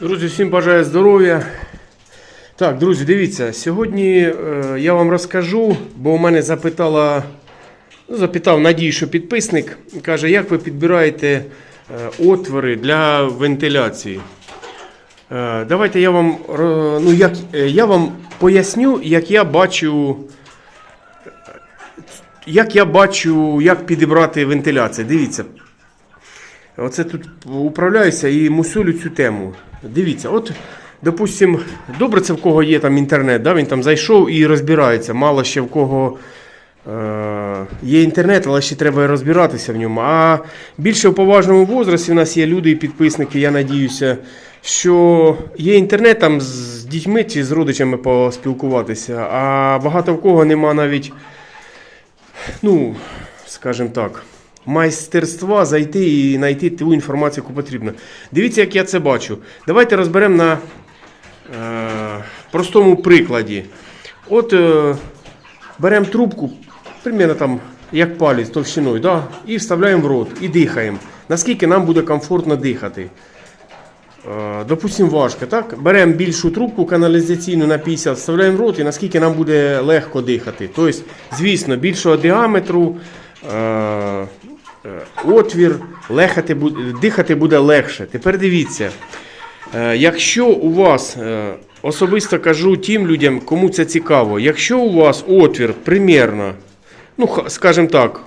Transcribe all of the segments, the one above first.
Друзі, всім бажаю здоров'я. Так, друзі, дивіться, сьогодні е, я вам розкажу, бо у мене запитала, ну, запитав Надій, що підписник, каже, як ви підбираєте е, отвори для вентиляції. Е, давайте я вам, ро- ну, як, е, я вам поясню, як я бачу. Як я бачу, як підібрати вентиляцію. Дивіться, Оце тут управляюся і мусолю цю тему. Дивіться, от, допустим, добре це в кого є там інтернет, да? він там зайшов і розбирається. Мало ще в кого е- є інтернет, але ще треба розбиратися в ньому. А більше в поважному возрасті у нас є люди і підписники, я надіюся, що є інтернет там з дітьми чи з родичами поспілкуватися, а багато в кого нема навіть, ну, скажімо так майстерства зайти і знайти ту інформацію, яку потрібно. Дивіться, як я це бачу. Давайте розберемо на е, простому прикладі. От е, беремо трубку, примерно там, як палець товщиною, да? і вставляємо в рот, і дихаємо. Наскільки нам буде комфортно дихати. Е, Допустим, важко, так? Беремо більшу трубку каналізаційну на 50, вставляємо в рот, і наскільки нам буде легко дихати. Тобто, звісно, більшого діаметру, е, отвір, лехати, дихати буде легше. Тепер дивіться, е, якщо у вас, е, особисто кажу тим людям, кому це цікаво, якщо у вас отвір примірно, ну, скажімо так,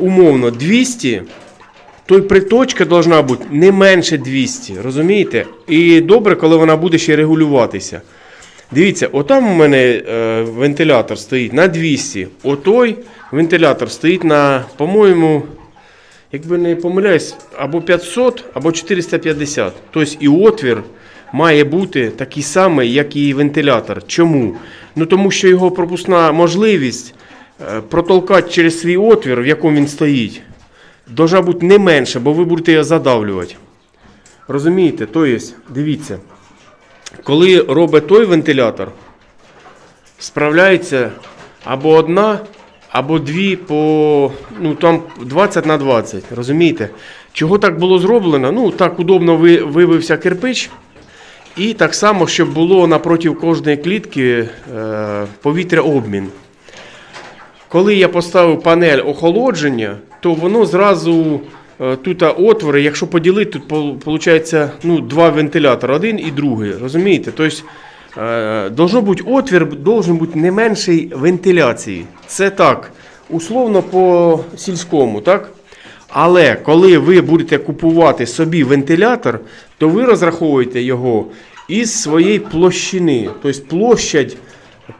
умовно 200, то й приточка должна бути не менше 200, розумієте? І добре, коли вона буде ще регулюватися. Дивіться, отам у мене е, вентилятор стоїть на 200, отой вентилятор стоїть на, по-моєму, якби не помиляюсь, або 500, або 450. Тобто і отвір має бути такий самий, як і вентилятор. Чому? Ну тому що його пропускна можливість е, протолкати через свій отвір, в якому він стоїть, бути не менше, бо ви будете його задавлювати. Розумієте? Тобто, дивіться, коли робить той вентилятор, справляється або одна, або дві по ну, там 20 на 20. Розумієте? Чого так було зроблено? Ну, так удобно ви- вивився кирпич. І так само, щоб було напроти кожної клітки е, повітряобмін. Коли я поставив панель охолодження, то воно зразу тут отвори, якщо поділити, тут виходить ну, два вентилятори, один і другий. Розумієте? Тобто, е, должно бути отвір, должен бути не менший вентиляції. Це так, условно по сільському, так? Але коли ви будете купувати собі вентилятор, то ви розраховуєте його із своєї площини, тобто площадь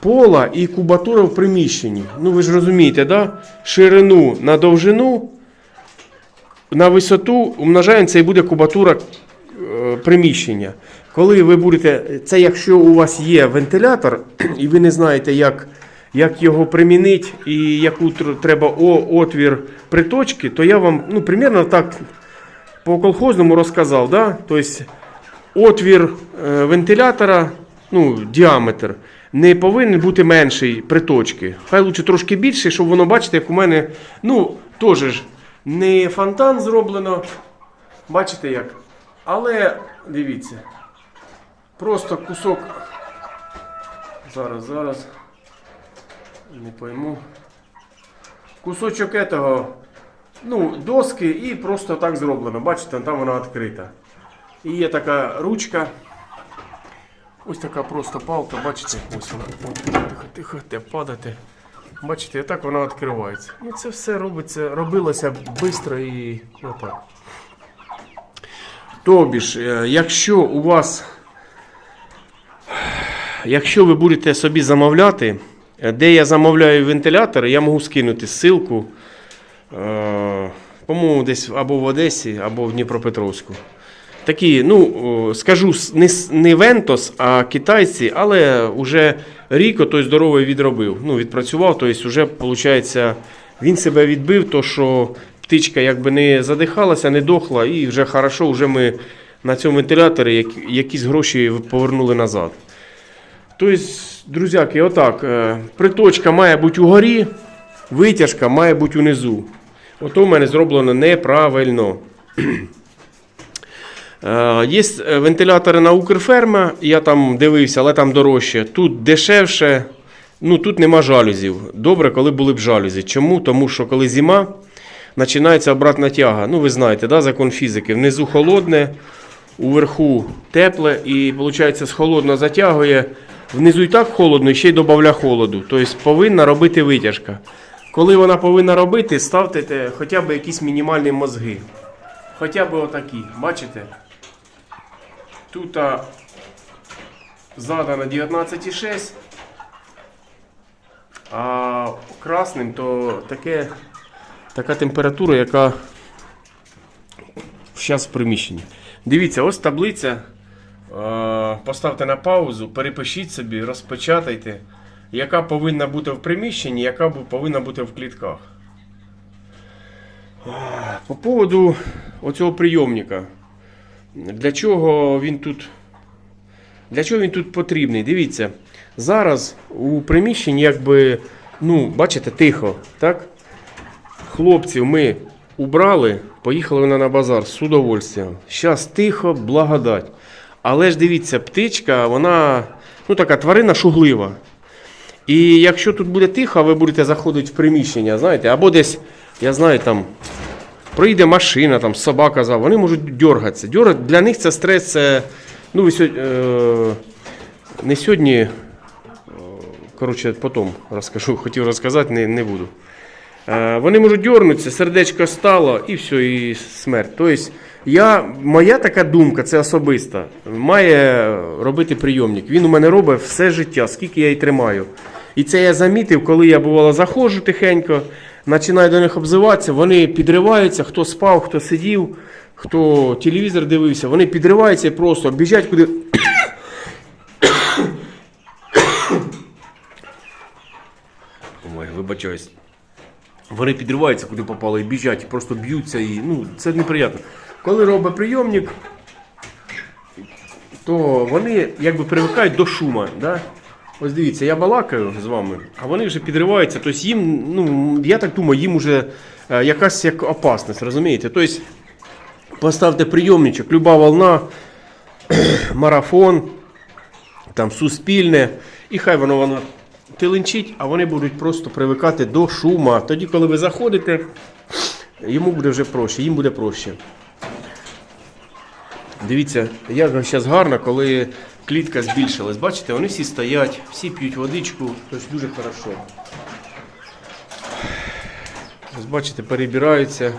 пола і кубатура в приміщенні. Ну ви ж розумієте, да? ширину на довжину, на висоту умножаємо, і буде кубатура е, приміщення. Коли ви будете, це якщо у вас є вентилятор, і ви не знаєте, як, як його примінити і яку треба отвір приточки, то я вам ну, примерно так по колхозному розказав. Да? Тобто отвір е, вентилятора, ну, діаметр, не повинен бути менший приточки. Хай лучше трошки більший, щоб воно, бачите, як у мене, ну, теж не фонтан зроблено. Бачите як? Але дивіться. Просто кусок. Зараз, зараз. Не пойму. Кусочок этого, ну, доски і просто так зроблено. Бачите, там вона відкрита. І є така ручка. Ось така просто палка, бачите, ось вона. Тихо, тихо, те падати. Бачите, так вона відкривається. Ну це все робиться, робилося швидко і отак. Тобі ж, е, якщо у вас, якщо ви будете собі замовляти, е, де я замовляю вентилятори, я можу скинути ссылку, е, по-моєму, десь або в Одесі, або в Дніпропетровську. Такі, ну, скажу, не Вентос, а китайці, але вже Ріко той здоровий відробив. Ну, відпрацював, тобто вже, виходить, він себе відбив, то що птичка якби не задихалася, не дохла, і вже хорошо, вже ми на цьому вентиляторі як- якісь гроші повернули назад. Тобто, друзяки, отак, е, приточка має бути угорі, витяжка має бути унизу. Ото в мене зроблено неправильно. Е, Є е, вентилятори на Укрферма, я там дивився, але там дорожче. Тут дешевше, ну тут нема жалюзів. Добре, коли були б жалюзі. Чому? Тому що коли зима, починається обратна тяга. Ну, ви знаєте, да, закон фізики. Внизу холодне, уверху тепле, і виходить, з холодного затягує. Внизу і так холодно, і ще й додає холоду. Тобто повинна робити витяжка. Коли вона повинна робити, ставте хоча б якісь мінімальні мозги. Хоча б отакі. Бачите? Тут задано 19,6. А красним то таке, така температура, яка зараз в приміщенні. Дивіться, ось таблиця. Поставте на паузу, перепишіть собі, розпечатайте, яка повинна бути в приміщенні, яка повинна бути в клітках. По поводу оцього прийомника. Для чого він тут? Для чого він тут потрібний? Дивіться, зараз у приміщенні, якби, ну, бачите, тихо, так? Хлопців ми убрали, поїхали вони на базар з удовольствием. Зараз тихо, благодать. Але ж дивіться, птичка, вона ну, така тварина шуглива. І якщо тут буде тихо, ви будете заходити в приміщення, знаєте, або десь, я знаю, там проїде машина, там собака за, вони можуть дергатися. Дерга- Для них це стрес, це, ну, сьогодні, е, не сьогодні, е, коротше, потім розкажу, хотів розказати, не, не буду. Е, Вони можуть дернутися, сердечко стало і все, і смерть. Тобто, я, моя така думка, це особиста, має робити прийомник. Він у мене робить все життя, скільки я її тримаю. І це я замітив, коли я бувало заходжу тихенько, починаю до них обзиватися, вони підриваються, хто спав, хто сидів, хто телевізор дивився, вони підриваються і просто біжать куди. Ой, вибачаюсь. Вони підриваються, куди попали, і біжать, і просто б'ються. І, ну, це неприємно. Коли робить прийомник, то вони якби привикають до шума. Да? Ось дивіться, я балакаю з вами, а вони вже підриваються. Тобто їм, ну, я так думаю, їм вже е, якась як опасність, розумієте? Тобто поставте прийомничок, люба волна, марафон, там суспільне, і хай воно воно тиленчить, а вони будуть просто привикати до шума. Тоді, коли ви заходите, йому буде вже проще, їм буде проще. Дивіться, як зараз гарно, коли клітка збільшилась. Бачите, вони всі стоять, всі п'ють водичку, тобто дуже хорошо. Ось бачите, перебираються.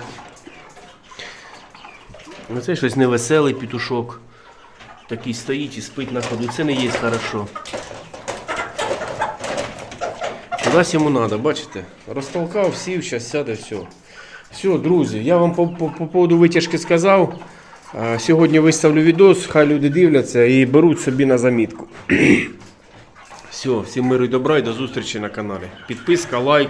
Ну, це щось невеселий петушок. Такий стоїть і спить на ходу. Це не є хорошо. Кудись йому треба, бачите? Розтолкав, сів, зараз сяде, все. Все, друзі, я вам по, по, по поводу витяжки сказав. Сьогодні виставлю відос, хай люди дивляться і беруть собі на замітку. Все, всім миру і добра і до зустрічі на каналі. Підписка, лайк.